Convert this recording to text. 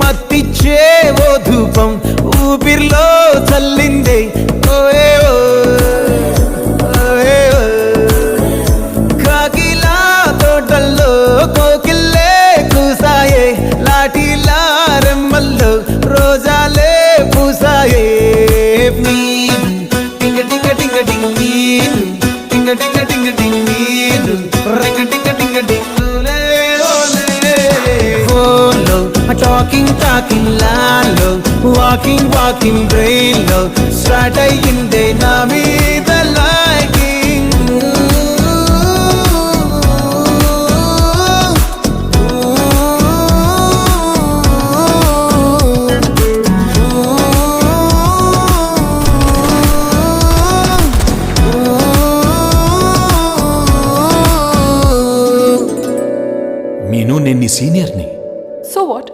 మత్తిచ్చే ఓ ధూపం ఊపిరిలో చల్లిందే. ఓయే ఓ, కాకిలా తోటల్లో కోకిల్లే కూసాయే. లాఠీలా రెమ్మల్లో రోజాలే పూసాయే. నీరు, టింగ టింగ టింగ టింగ్ నీరు, టింగ టింగ టింగ టింగ్ నీరు, టాకింగ్ టాకింగ్ ల్యాండ్లో వాకింగ్ వాకింగ్ బ్రెయిన్లో స్టార్ట్ అయ్యిందే నా మీద లైకింగ్ నేను నేను సీనియర్ని సో వాట్